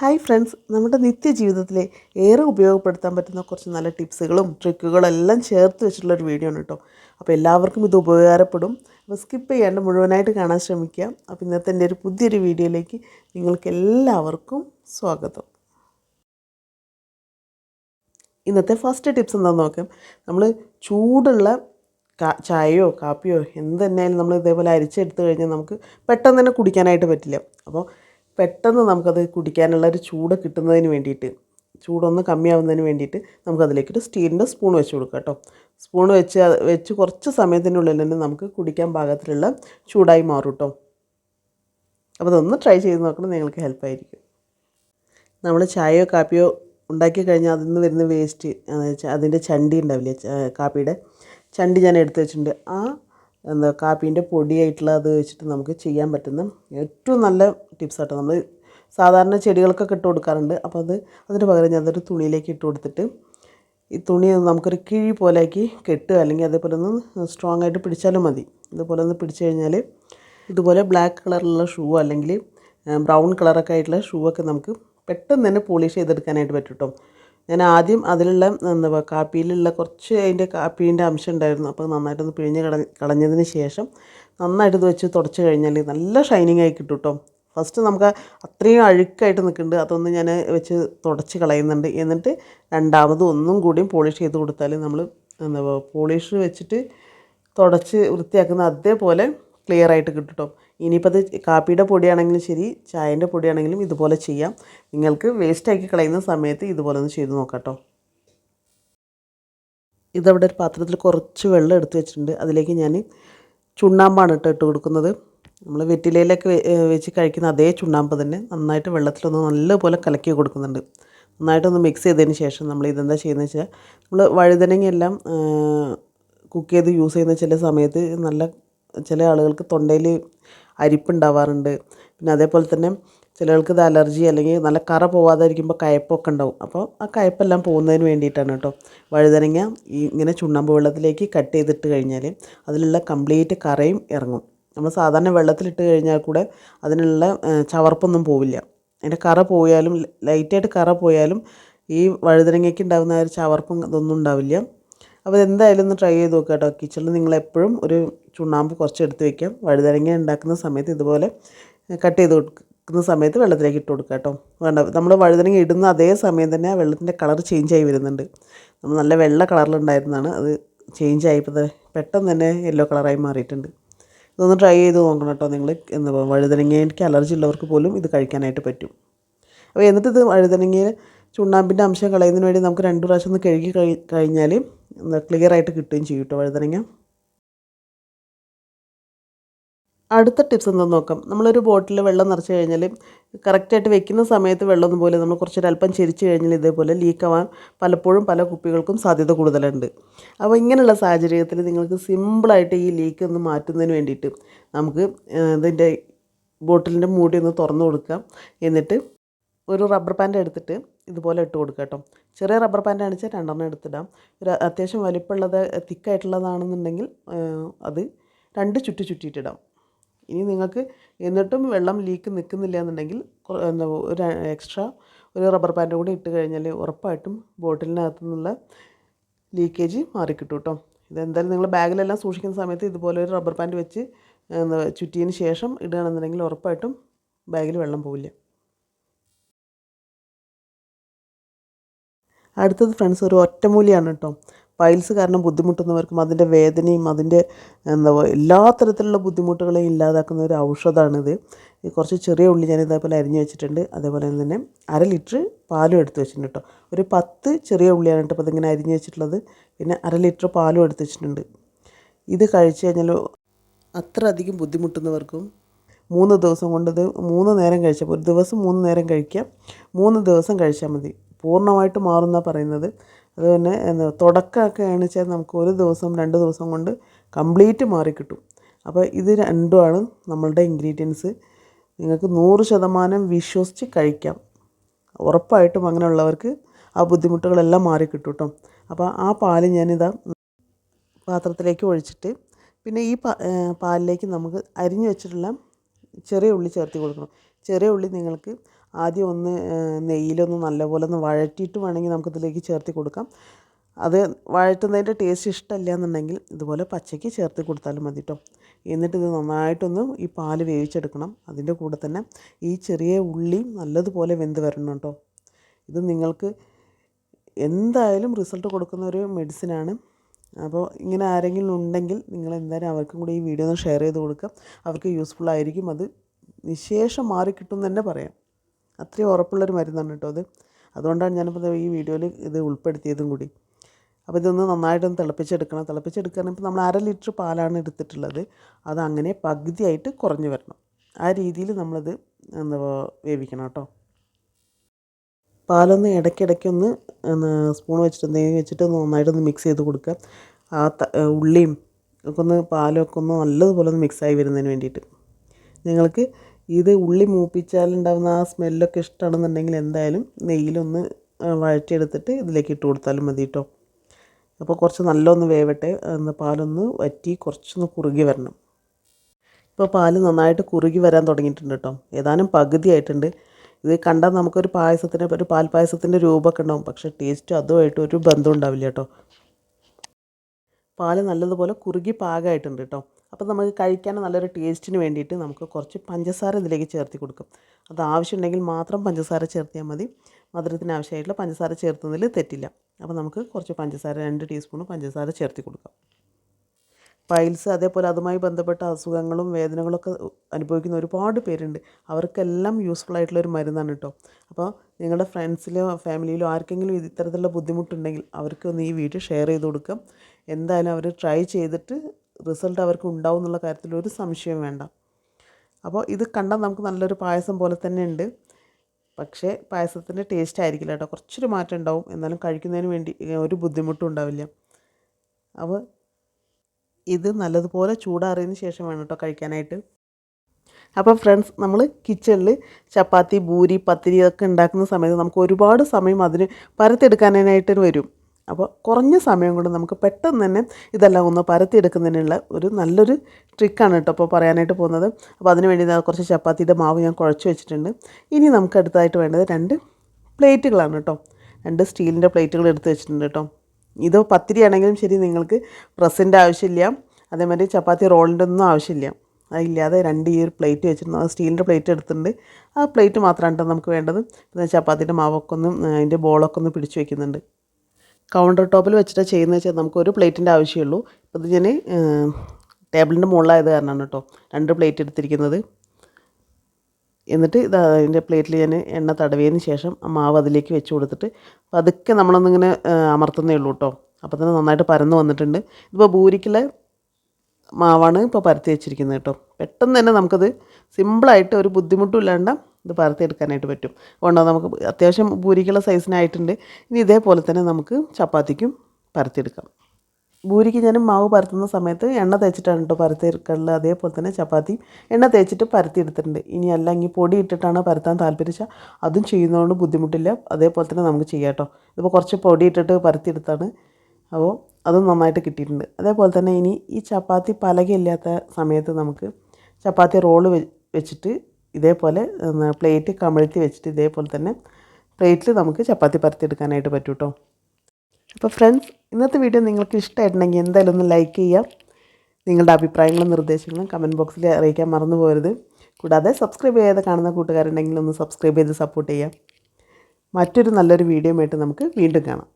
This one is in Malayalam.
ഹായ് ഫ്രണ്ട്സ് നമ്മുടെ നിത്യജീവിതത്തിലെ ഏറെ ഉപയോഗപ്പെടുത്താൻ പറ്റുന്ന കുറച്ച് നല്ല ടിപ്സുകളും ട്രിക്കുകളും എല്ലാം ചേർത്ത് വെച്ചിട്ടുള്ള ഒരു വീഡിയോ ആണ് കേട്ടോ. അപ്പോൾ എല്ലാവർക്കും ഇത് ഉപകാരപ്പെടും. അപ്പോൾ സ്കിപ്പ് ചെയ്യാണ്ട് മുഴുവനായിട്ട് കാണാൻ ശ്രമിക്കുക അപ്പോൾ ഇന്നത്തെ എന്റെ ഒരു പുതിയൊരു വീഡിയോയിലേക്ക് നിങ്ങൾക്ക് എല്ലാവർക്കും സ്വാഗതം. ഇന്നത്തെ ഫസ്റ്റ് ടിപ്സ് എന്താണെന്ന് നോക്കാം. നമ്മൾ ചൂടുള്ള ചായയോ കാപ്പിയോ എന്ത് തന്നെയായാലും നമ്മൾ ഇതേപോലെ അരിച്ചെടുത്ത് കഴിഞ്ഞാൽ നമുക്ക് പെട്ടെന്ന് തന്നെ കുടിക്കാനായിട്ട് പറ്റില്ല. അപ്പോൾ പെട്ടെന്ന് നമുക്കത് കുടിക്കാനുള്ള ഒരു ചൂട് കിട്ടുന്നതിന് വേണ്ടിയിട്ട് ചൂടൊന്ന് കമ്മിയാവുന്നതിന് വേണ്ടിയിട്ട് നമുക്കതിലേക്കൊരു സ്റ്റീലിന്റെ സ്പൂൺ വെച്ച് കൊടുക്കാം കേട്ടോ. സ്പൂൺ വെച്ച് വെച്ച് കുറച്ച് സമയത്തിനുള്ളിൽ തന്നെ നമുക്ക് കുടിക്കാൻ പാകത്തിലുള്ള ചൂടായി മാറും കേട്ടോ. അപ്പോൾ അതൊന്ന് ട്രൈ ചെയ്ത് നോക്കണം നിങ്ങൾക്ക് ഹെൽപ്പായിരിക്കും. നമ്മൾ ചായയോ കാപ്പിയോ ഉണ്ടാക്കി കഴിഞ്ഞാൽ അതിൽ നിന്ന് വരുന്ന വേസ്റ്റ് അതിന്റെ ചണ്ടി ഉണ്ടാവില്ലേ കാപ്പിയുടെ ചണ്ടി ഞാൻ എടുത്ത് വെച്ചിട്ടുണ്ട്. ആ എന്താ കാപ്പീന്റെ പൊടിയായിട്ടുള്ള അത് വെച്ചിട്ട് നമുക്ക് ചെയ്യാൻ പറ്റുന്ന ഏറ്റവും നല്ല ടിപ്സ് ആട്ടോ. നമ്മൾ സാധാരണ ചെടികൾക്കൊക്കെ ഇട്ട് കൊടുക്കാറുണ്ട്. അപ്പോൾ അത് അതിന് പകരം ഞാൻ അതൊരു തുണിയിലേക്ക് ഇട്ട് കൊടുത്തിട്ട് ഈ തുണി നമുക്കൊരു കിഴി പോലെയാക്കി കെട്ടുക. അല്ലെങ്കിൽ അതേപോലെ ഒന്ന് സ്ട്രോങ് ആയിട്ട് പിടിച്ചാലും മതി. ഇതുപോലെ ഒന്ന് പിടിച്ചു കഴിഞ്ഞാൽ ഇതുപോലെ ബ്ലാക്ക് കളറിലുള്ള ഷൂ അല്ലെങ്കിൽ ബ്രൗൺ കളറൊക്കെ ആയിട്ടുള്ള ഷൂ ഒക്കെ നമുക്ക് പെട്ടെന്ന് തന്നെ പോളിഷ് ചെയ്തെടുക്കാനായിട്ട് പറ്റും കേട്ടോ ഞാൻ ആദ്യം അതിലുള്ള എന്താ കാപ്പിയിലുള്ള കുറച്ച് അതിന്റെ കാപ്പീന്റെ അംശം ഉണ്ടായിരുന്നു. അപ്പോൾ നന്നായിട്ടൊന്ന് പിഴിഞ്ഞ് കള കളഞ്ഞതിന് ശേഷം നന്നായിട്ട് ഇത് വെച്ച് തുടച്ച് കഴിഞ്ഞാൽ നല്ല ഷൈനിങ് ആയി കിട്ടും കേട്ടോ ഫസ്റ്റ് നമുക്ക് അത്രയും അഴുക്കായിട്ട് നിൽക്കുന്നുണ്ട്. അതൊന്ന് ഞാൻ വെച്ച് തുടച്ച് കളയുന്നുണ്ട്. എന്നിട്ട് രണ്ടാമത് ഒന്നും കൂടിയും പോളിഷ് ചെയ്ത് കൊടുത്താൽ നമ്മൾ എന്താ പോളിഷ് വെച്ചിട്ട് തുടച്ച് വൃത്തിയാക്കുന്ന അതേപോലെ ക്ലിയർ ആയിട്ട് കേട്ടോ ഇനിയിപ്പോൾ അത് കാപ്പിയുടെ പൊടിയാണെങ്കിലും ശരി ചായന്റെ പൊടിയാണെങ്കിലും ഇതുപോലെ ചെയ്യാം. നിങ്ങൾക്ക് വേസ്റ്റാക്കി കളയുന്ന സമയത്ത് ഇതുപോലെ ഒന്ന് ചെയ്ത് നോക്കാം ഇതവിടെ ഒരു പാത്രത്തിൽ കുറച്ച് വെള്ളം എടുത്ത് വെച്ചിട്ടുണ്ട്. അതിലേക്ക് ഞാൻ ചുണ്ണാമ്പാണ് ഇട്ട് ഇട്ട് കൊടുക്കുന്നത്. നമ്മൾ വെറ്റിലയിലൊക്കെ വെച്ച് കഴിക്കുന്ന അതേ ചുണ്ണാമ്പ് തന്നെ. നന്നായിട്ട് വെള്ളത്തിലൊന്ന് നല്ലപോലെ കലക്കി കൊടുക്കുന്നുണ്ട്. നന്നായിട്ടൊന്ന് മിക്സ് ചെയ്തതിന് ശേഷം നമ്മൾ ഇതെന്താ ചെയ്യുന്നത് വെച്ചാൽ നമ്മൾ വഴുതനങ്ങയെല്ലാം കുക്ക് ചെയ്ത് യൂസ് ചെയ്യുന്ന ചില സമയത്ത് നല്ല ചില ആളുകൾക്ക് തൊണ്ടയിൽ അരിപ്പുണ്ടാവാറുണ്ട്. പിന്നെ അതേപോലെ തന്നെ ചിലർക്ക് ഇത് അലർജി അല്ലെങ്കിൽ നല്ല കറ പോവാതിരിക്കുമ്പോൾ കയപ്പൊക്കെ ഉണ്ടാവും. അപ്പോൾ ആ കയപ്പെല്ലാം പോകുന്നതിന് വേണ്ടിയിട്ടാണ് കേട്ടോ. വഴുതനങ്ങ ഈ ഇങ്ങനെ ചുണ്ണാമ്പ് വെള്ളത്തിലേക്ക് കട്ട് ചെയ്തിട്ട് കഴിഞ്ഞാൽ അതിലുള്ള കംപ്ലീറ്റ് കറയും ഇറങ്ങും. നമ്മൾ സാധാരണ വെള്ളത്തിലിട്ട് കഴിഞ്ഞാൽ കൂടെ അതിനുള്ള ചവർപ്പൊന്നും പോവില്ല. അതിന്റെ കറ പോയാലും ലൈറ്റായിട്ട് കറ പോയാലും ഈ വഴുതനങ്ങയ്ക്ക് ഉണ്ടാകുന്ന ആ ഒരു ചവർപ്പും ഇതൊന്നും ഉണ്ടാവില്ല. അപ്പോൾ എന്തായാലും ഒന്ന് ട്രൈ ചെയ്ത് നോക്കുക കേട്ടോ. കിച്ചണിൽ നിങ്ങൾ എപ്പോഴും ഒരു ചുണ്ണാമ്പ് കുറച്ച് എടുത്ത് വെക്കാം. വഴുതനങ്ങ ഉണ്ടാക്കുന്ന സമയത്ത് ഇതുപോലെ കട്ട് ചെയ്ത് കൊടുക്കുന്ന സമയത്ത് വെള്ളത്തിലേക്ക് ഇട്ട് കൊടുക്കുക കേട്ടോ. വേണ്ട നമ്മൾ വഴുതനങ്ങ ഇടുന്ന അതേ സമയം തന്നെ ആ വെള്ളത്തിന്റെ കളർ ചേഞ്ച് ആയി വരുന്നുണ്ട്. നമ്മൾ നല്ല വെള്ള കളറിലുണ്ടായിരുന്നതാണ് അത് ചേഞ്ച് ആയപ്പോൾ പെട്ടെന്ന് തന്നെ യെല്ലോ കളറായി മാറിയിട്ടുണ്ട്. ഇതൊന്ന് ട്രൈ ചെയ്ത് നോക്കണം കേട്ടോ നിങ്ങൾ എന്താ വഴുതനങ്ങയ്ക്ക് അലർജി ഉള്ളവർക്ക് പോലും ഇത് കഴിക്കാനായിട്ട് പറ്റും. അപ്പോൾ എന്നിട്ട് ഇത് വഴുതനങ്ങയിൽ ചുണ്ണാമ്പിന്റെ അംശം കളയുന്നതിന് വേണ്ടി നമുക്ക് രണ്ട് പ്രാവശ്യം ഒന്ന് കഴുകി കഴി കഴിഞ്ഞാൽ ക്ലിയർ ആയിട്ട് കിട്ടുകയും ചെയ്യും കേട്ടോ വഴുതനങ്ങ. അടുത്ത ടിപ്സ് എന്താ നോക്കാം. നമ്മളൊരു ബോട്ടിൽ വെള്ളം നിറച്ച് കഴിഞ്ഞാൽ കറക്റ്റായിട്ട് വെക്കുന്ന സമയത്ത് വെള്ളം പോലെ നമ്മൾ കുറച്ചൊരു അല്പം ചെരിച്ച് കഴിഞ്ഞാൽ ഇതേപോലെ ലീക്കാവാൻ പലപ്പോഴും പല കുപ്പികൾക്കും സാധ്യത കൂടുതലുണ്ട്. അപ്പോൾ ഇങ്ങനെയുള്ള സാഹചര്യത്തിൽ നിങ്ങൾക്ക് സിമ്പിളായിട്ട് ഈ ലീക്ക് ഒന്ന് മാറ്റുന്നതിന് വേണ്ടിയിട്ട് നമുക്ക് ഇതിന്റെ ബോട്ടിലിന്റെ മൂടി ഒന്ന് തുറന്നു കൊടുക്കാം. എന്നിട്ട് ഒരു റബ്ബർ പാന്റ് എടുത്തിട്ട് ഇതുപോലെ ഇട്ട് കൊടുക്കുക കേട്ടോ. ചെറിയ റബ്ബർ പാന്റ് ആണെന്ന് വെച്ചാൽ രണ്ടെണ്ണം എടുത്തിടാം. ഒരു അത്യാവശ്യം വലിപ്പമുള്ളത് തിക്കായിട്ടുള്ളതാണെന്നുണ്ടെങ്കിൽ അത് രണ്ട് ചുറ്റി ചുറ്റിയിട്ടിടാം. ഇനി നിങ്ങൾക്ക് എന്നിട്ടും വെള്ളം ലീക്ക് നിൽക്കുന്നില്ല എന്നുണ്ടെങ്കിൽ എന്താ ഒരു എക്സ്ട്രാ ഒരു റബ്ബർ ബാൻഡ് കൂടി ഇട്ട് കഴിഞ്ഞാൽ ഉറപ്പായിട്ടും ബോട്ടിലിനകത്തു നിന്നുള്ള ലീക്കേജ് മാറിക്കിട്ടും കേട്ടോ. ഇതെന്തായാലും നിങ്ങൾ ബാഗിലെല്ലാം സൂക്ഷിക്കുന്ന സമയത്ത് ഇതുപോലെ ഒരു റബ്ബർ പാന്റ് വെച്ച് ചുറ്റിയതിന് ശേഷം ഇടുകയാണെന്നുണ്ടെങ്കിൽ ഉറപ്പായിട്ടും ബാഗിൽ വെള്ളം പോവില്ല. അടുത്തത് ഫ്രണ്ട്സ് ഒരു ഒറ്റമൂലിയാണ് കേട്ടോ പൈൽസ് കാരണം ബുദ്ധിമുട്ടുന്നവർക്കും അതിന്റെ വേദനയും അതിന്റെ എന്താ എല്ലാ തരത്തിലുള്ള ബുദ്ധിമുട്ടുകളെയും ഇല്ലാതാക്കുന്ന ഒരു ഔഷധമാണിത് ഈ കുറച്ച് ചെറിയ ഉള്ളി ഞാൻ ഇതേപോലെ അരിഞ്ഞു വെച്ചിട്ടുണ്ട്. അതേപോലെ തന്നെ അര ലിറ്റർ പാലും എടുത്ത് വെച്ചിട്ടുണ്ട് കേട്ടോ ഒരു പത്ത് ചെറിയ ഉള്ളിയാണ് കേട്ടോ അപ്പോൾ ഇതിങ്ങനെ അരിഞ്ഞു വെച്ചിട്ടുള്ളത്. പിന്നെ അര ലിറ്റർ പാലും എടുത്ത് വെച്ചിട്ടുണ്ട്. ഇത് കഴിച്ചു കഴിഞ്ഞാൽ അത്ര അധികം ബുദ്ധിമുട്ടുന്നവർക്കും മൂന്ന് ദിവസം കൊണ്ടത് മൂന്ന് നേരം കഴിച്ചാൽ ഒരു ദിവസം മൂന്ന് നേരം കഴിക്കാം. മൂന്ന് ദിവസം കഴിച്ചാൽ മതി. പൂർണമായിട്ട് മാറുന്ന പറയുന്നത്. അതുപോലെ തുടക്കമൊക്കെ ആണെച്ചാൽ നമുക്ക് ഒരു ദിവസം രണ്ട് ദിവസം കൊണ്ട് കംപ്ലീറ്റ് മാറിക്കിട്ടും അപ്പോൾ ഇത് രണ്ടുമാണ് നമ്മളുടെ ഇൻഗ്രീഡിയൻസ്. നിങ്ങൾക്ക് നൂറ് ശതമാനം വിശ്വസിച്ച് കഴിക്കാം. ഉറപ്പായിട്ടും അങ്ങനെയുള്ളവർക്ക് ആ ബുദ്ധിമുട്ടുകളെല്ലാം മാറിക്കിട്ടും കേട്ടോ അപ്പോൾ ആ പാൽ ഞാനിതാ പാത്രത്തിലേക്ക് ഒഴിച്ചിട്ട് പിന്നെ ഈ പാലിലേക്ക് നമുക്ക് അരിഞ്ഞു വെച്ചിട്ടുള്ള ചെറിയ ഉള്ളി ചേർത്ത് കൊടുക്കണം. ചെറിയ ഉള്ളി നിങ്ങൾക്ക് ആദ്യം ഒന്ന് നെയ്യിലൊന്ന് നല്ലപോലെ ഒന്ന് വഴറ്റിയിട്ട് വേണമെങ്കിൽ നമുക്കിതിലേക്ക് ചേർത്ത് കൊടുക്കാം. അത് വഴറ്റുന്നതിന്റെ ടേസ്റ്റ് ഇഷ്ടമല്ല എന്നുണ്ടെങ്കിൽ ഇതുപോലെ പച്ചയ്ക്ക് ചേർത്ത് കൊടുത്താലും മതി കേട്ടോ എന്നിട്ട് ഇത് നന്നായിട്ടൊന്ന് ഈ പാൽ വേവിച്ചെടുക്കണം. അതിന്റെ കൂടെ തന്നെ ഈ ചെറിയ ഉള്ളിയും നല്ലതുപോലെ വെന്ത് വരണം കേട്ടോ ഇത് നിങ്ങൾക്ക് എന്തായാലും റിസൾട്ട് കൊടുക്കുന്ന ഒരു മെഡിസിനാണ്. അപ്പോൾ ഇങ്ങനെ ആരെങ്കിലും ഉണ്ടെങ്കിൽ നിങ്ങൾ എന്തായാലും അവർക്കും കൂടി ഈ വീഡിയോ ഒന്ന് ഷെയർ ചെയ്ത് കൊടുക്കുക. അവർക്ക് യൂസ്ഫുൾ ആയിരിക്കും അത് നിശേഷം മാറിക്കിട്ടും എന്ന് തന്നെ പറയാം. അത്രയും ഉറപ്പുള്ളൊരു മരുന്നാണ് കേട്ടോ അത്. അതുകൊണ്ടാണ് ഞാനിപ്പോൾ ഈ വീഡിയോയിൽ ഇത് ഉൾപ്പെടുത്തിയതും കൂടി. അപ്പോൾ ഇതൊന്ന് നന്നായിട്ടൊന്ന് തിളപ്പിച്ചെടുക്കണം. തിളപ്പിച്ചെടുക്കാൻ ഇപ്പോൾ നമ്മൾ അര ലിറ്റർ പാലാണ് എടുത്തിട്ടുള്ളത്. അത് അങ്ങനെ പകുതിയായിട്ട് കുറഞ്ഞു വരണം. ആ രീതിയിൽ നമ്മളത് എന്താ വേവിക്കണം കേട്ടോ. പാലൊന്ന് ഇടയ്ക്കിടയ്ക്കൊന്ന് സ്പൂൺ വെച്ചിട്ട് നെയ്യ് വെച്ചിട്ട് ഒന്ന് നന്നായിട്ടൊന്ന് മിക്സ് ചെയ്ത് കൊടുക്കുക. ആ ഉള്ളിയും ഒക്കെ ഒന്ന് പാലൊക്കെ ഒന്ന് നല്ലതുപോലെ ഒന്ന് മിക്സായി വരുന്നതിന് വേണ്ടിയിട്ട്. നിങ്ങൾക്ക് ഇത് ഉള്ളി മൂപ്പിച്ചാലുണ്ടാകുന്ന ആ സ്മെല്ലൊക്കെ ഇഷ്ടമാണെന്നുണ്ടെങ്കിൽ എന്തായാലും നെയ്യിലൊന്ന് വഴറ്റിയെടുത്തിട്ട് ഇതിലേക്ക് ഇട്ട് കൊടുത്താലും മതി കേട്ടോ അപ്പോൾ കുറച്ച് നല്ലൊന്ന് വേവട്ടെ. ഒന്ന് പാലൊന്ന് വറ്റി കുറച്ചൊന്ന് കുറുകി വരണം. ഇപ്പോൾ പാൽ നന്നായിട്ട് കുറുകി വരാൻ തുടങ്ങിയിട്ടുണ്ട് കേട്ടോ ഏതാനും പകുതി ആയിട്ടുണ്ട്. ഇത് കണ്ടാൽ നമുക്കൊരു പായസത്തിന് ഒരു പാൽ പായസത്തിന്റെ രൂപമൊക്കെ ഉണ്ടാവും. പക്ഷേ ടേസ്റ്റ് അതുമായിട്ട് ഒരു ബന്ധം ഉണ്ടാവില്ല കേട്ടോ പാൽ നല്ലതുപോലെ കുറുകി പാകമായിട്ടുണ്ട് കേട്ടോ അപ്പോൾ നമുക്ക് കഴിക്കാൻ നല്ലൊരു ടേസ്റ്റിന് വേണ്ടിയിട്ട് നമുക്ക് കുറച്ച് പഞ്ചസാര ഇതിലേക്ക് ചേർത്തി കൊടുക്കും. അത് ആവശ്യമുണ്ടെങ്കിൽ മാത്രം പഞ്ചസാര ചേർത്തിയാൽ മതി. മധുരത്തിന് ആവശ്യമായിട്ടുള്ള പഞ്ചസാര ചേർത്തുന്നതിൽ തെറ്റില്ല. അപ്പോൾ നമുക്ക് കുറച്ച് പഞ്ചസാര രണ്ട് ടീസ്പൂൺ പഞ്ചസാര ചേർത്തി കൊടുക്കാം. പൈൽസ് അതേപോലെ അതുമായി ബന്ധപ്പെട്ട അസുഖങ്ങളും വേദനകളൊക്കെ അനുഭവിക്കുന്ന ഒരുപാട് പേരുണ്ട്. അവർക്കെല്ലാം യൂസ്ഫുൾ ആയിട്ടുള്ള ഒരു മരുന്നാണ് കേട്ടോ. അപ്പോൾ നിങ്ങളുടെ ഫ്രണ്ട്സിലോ ഫാമിലിയിലോ ആർക്കെങ്കിലും ഇത് ഇത്തരത്തിലുള്ള ബുദ്ധിമുട്ടുണ്ടെങ്കിൽ അവർക്ക് ഒന്ന് ഈ വീഡിയോ ഷെയർ ചെയ്ത് കൊടുക്കാം. എന്തായാലും അവർ ട്രൈ ചെയ്തിട്ട് റിസൾട്ട് അവർക്ക് ഉണ്ടാവും എന്നുള്ള കാര്യത്തിൽ ഒരു സംശയം വേണ്ട. അപ്പോൾ ഇത് കണ്ടാൽ നമുക്ക് നല്ലൊരു പായസം പോലെ തന്നെ ഉണ്ട്. പക്ഷേ പായസത്തിന്റെ ടേസ്റ്റ് ആയിരിക്കില്ല കേട്ടോ. കുറച്ചൊരു മാറ്റം ഉണ്ടാവും. എന്നാലും കഴിക്കുന്നതിന് വേണ്ടി ഒരു ബുദ്ധിമുട്ടും ഉണ്ടാവില്ല. അപ്പോൾ ഇത് നല്ലതുപോലെ ചൂടാറിയതിന് ശേഷം വേണം കേട്ടോ കഴിക്കാനായിട്ട്. അപ്പോൾ ഫ്രണ്ട്സ് നമ്മൾ കിച്ചണിൽ ചപ്പാത്തി പൂരി പത്തിരി ഒക്കെ ഉണ്ടാക്കുന്ന സമയത്ത് നമുക്ക് ഒരുപാട് സമയം അതിന് പരത്തെടുക്കാനായിട്ട് വരും. അപ്പോൾ കുറഞ്ഞ സമയം കൊണ്ട് നമുക്ക് പെട്ടെന്ന് തന്നെ ഇതെല്ലാം ഒന്ന് പരത്തിയെടുക്കുന്നതിനുള്ള ഒരു നല്ലൊരു ട്രിക്കാണ് കേട്ടോ അപ്പോൾ പറയാനായിട്ട് പോകുന്നത്. അപ്പോൾ അതിന് വേണ്ടി കുറച്ച് ചപ്പാത്തിയുടെ മാവ് ഞാൻ കുഴച്ച് വെച്ചിട്ടുണ്ട്. ഇനി നമുക്ക് അടുത്തായിട്ട് വേണ്ടത് രണ്ട് പ്ലേറ്റുകളാണ് കേട്ടോ. രണ്ട് സ്റ്റീലിന്റെ പ്ലേറ്റുകൾ എടുത്ത് വെച്ചിട്ടുണ്ട് കേട്ടോ. ഇത് പത്തിരി ആണെങ്കിലും ശരി നിങ്ങൾക്ക് പ്രസിന്റെ ആവശ്യമില്ല. അതേമാതിരി ചപ്പാത്തി റോളിന്റെ ഒന്നും ആവശ്യമില്ല. അതില്ലാതെ രണ്ട് ഈ ഒരു പ്ലേറ്റ് വെച്ചിട്ടുണ്ട്. അത് സ്റ്റീലിന്റെ പ്ലേറ്റ് എടുത്തിട്ടുണ്ട്. ആ പ്ലേറ്റ് മാത്രമാണ് കേട്ടോ നമുക്ക് വേണ്ടത്. പിന്നെ ചപ്പാത്തിന്റെ മാവൊക്കെ ഒന്ന് അതിന്റെ ബോളൊക്കെ ഒന്ന് പിടിച്ചു വെക്കുന്നുണ്ട്. കൗണ്ടർ ടോപ്പിൽ വെച്ചിട്ട് ചെയ്യുന്നത് വെച്ചാൽ നമുക്ക് ഒരു പ്ലേറ്റിന്റെ ആവശ്യമുള്ളൂ. അപ്പോൾ ഞാൻ ടേബിളിന്റെ മുകളിലായത് കാരണമാണ് കേട്ടോ രണ്ട് പ്ലേറ്റ് എടുത്തിരിക്കുന്നത്. എന്നിട്ട് ഇത് അതിന്റെ പ്ലേറ്റിൽ ഞാൻ എണ്ണ തടവിയതിന് ശേഷം ആ മാവ് അതിലേക്ക് വെച്ച് കൊടുത്തിട്ട് പതുക്കെ നമ്മളൊന്നിങ്ങനെ അമർത്തുന്നേ ഉള്ളൂ കേട്ടോ അപ്പോൾ തന്നെ നന്നായിട്ട് പരന്ന് വന്നിട്ടുണ്ട്. ഇതിപ്പോൾ ഭൂരിക്കുള്ള മാവാണ് ഇപ്പോൾ പരത്തി വെച്ചിരിക്കുന്നത് കേട്ടോ പെട്ടെന്ന് തന്നെ നമുക്കത് സിമ്പിളായിട്ട് ഒരു ബുദ്ധിമുട്ടും ഇല്ലാണ്ട് ഇത് പരത്തിയെടുക്കാനായിട്ട് പറ്റും. അതുകൊണ്ട് നമുക്ക് അത്യാവശ്യം ഭൂരിക്കുള്ള സൈസിനായിട്ടുണ്ട്. ഇനി ഇതേപോലെ തന്നെ നമുക്ക് ചപ്പാത്തിക്കും പരത്തിയെടുക്കാം. ഭൂരിക്ക് ഞാൻ മാവ് പരത്തുന്ന സമയത്ത് എണ്ണ തേച്ചിട്ടാണ് കേട്ടോ പരത്തിയെടുക്കാറുള്ളത്. അതേപോലെ തന്നെ ചപ്പാത്തി എണ്ണ തേച്ചിട്ട് പരത്തിയെടുത്തിട്ടുണ്ട്. ഇനി അല്ലെങ്കിൽ പൊടി ഇട്ടിട്ടാണ് പരത്താൻ താല്പര്യച്ചാൽ അതും ചെയ്യുന്നതുകൊണ്ട് ബുദ്ധിമുട്ടില്ല. അതേപോലെ തന്നെ നമുക്ക് ചെയ്യാം കേട്ടോ. ഇതിപ്പോൾ കുറച്ച് പൊടി ഇട്ടിട്ട് പരത്തിയെടുത്താണ്. അപ്പോൾ അതും നന്നായിട്ട് കിട്ടിയിട്ടുണ്ട്. അതേപോലെ തന്നെ ഇനി ഈ ചപ്പാത്തി പലകയില്ലാത്ത സമയത്ത് നമുക്ക് ചപ്പാത്തി റോൾ വെച്ചിട്ട് ഇതേപോലെ പ്ലേറ്റ് കമഴ്ത്തി വെച്ചിട്ട് ഇതേപോലെ തന്നെ പ്ലേറ്റിൽ നമുക്ക് ചപ്പാത്തി പരത്തിയെടുക്കാനായിട്ട് പറ്റും കേട്ടോ അപ്പോൾ ഫ്രണ്ട്സ് ഇന്നത്തെ വീഡിയോ നിങ്ങൾക്ക് ഇഷ്ടമായിട്ടുണ്ടെങ്കിൽ എന്തായാലും ഒന്ന് ലൈക്ക് ചെയ്യുക. നിങ്ങളുടെ അഭിപ്രായങ്ങളും നിർദ്ദേശങ്ങളും കമന്റ് ബോക്സിൽ അറിയിക്കാൻ മറന്നു പോകരുത്. കൂടാതെ സബ്സ്ക്രൈബ് ചെയ്യാതെ കാണുന്ന കൂട്ടുകാരുണ്ടെങ്കിൽ ഒന്ന് സബ്സ്ക്രൈബ് ചെയ്ത് സപ്പോർട്ട് ചെയ്യാം മറ്റൊരു നല്ലൊരു വീഡിയോ ആയിട്ട് നമുക്ക് വീണ്ടും കാണാം.